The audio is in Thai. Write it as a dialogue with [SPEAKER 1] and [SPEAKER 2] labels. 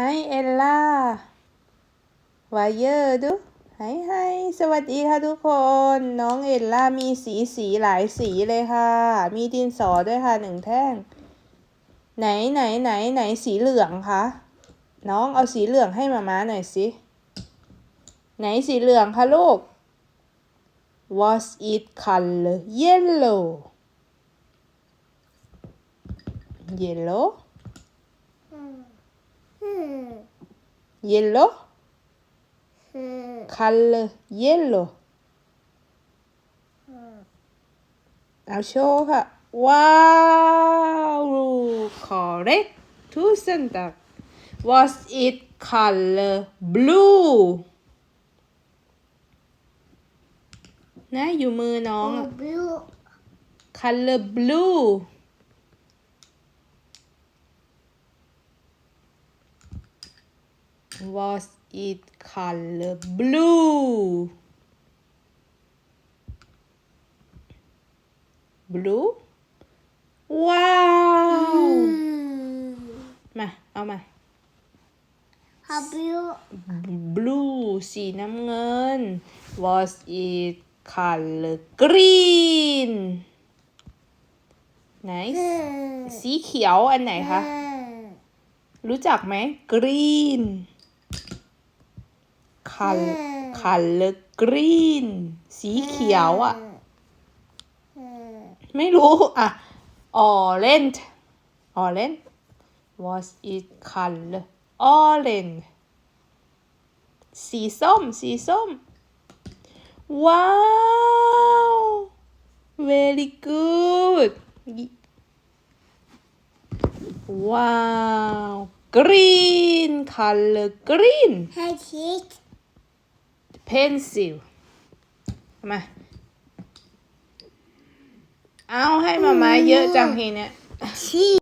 [SPEAKER 1] Hi Ella วายเยอร์ดูไฮไฮสวัสดีค่ะทุกคน น้องเอลล่ามีสีสีหลายสีเลยค่ะ มีดินสอด้วยค่ะหนึ่งแท่ง ไหนไหนไหนไหนสีเหลืองคะน้องเอาสีเหลืองให้มาม้าหน่อยสิไหนสีเหลืองคะลูก Was it color yellow yellow yellow color yellow เอาโชว์ค่ะ ว้าว correct ทุกสันตัก was it color blue นะอยู่มือน้องอะ
[SPEAKER 2] blue
[SPEAKER 1] color blue was it color blue blue ว้าว มา เอามา
[SPEAKER 2] how blue
[SPEAKER 1] blue สีน้ำเงิน was it color green ไหน สีเขียวอันไหนคะ รู้จักไหม green color color green สีเขียวอะไม่รู้อะ orange orange was it color orange สีส้ม สีส้ม ว้าว very good ว้าว green color green
[SPEAKER 2] head sheet
[SPEAKER 1] pencil มาเอาให้มามาเยอะจังทีเนี่ย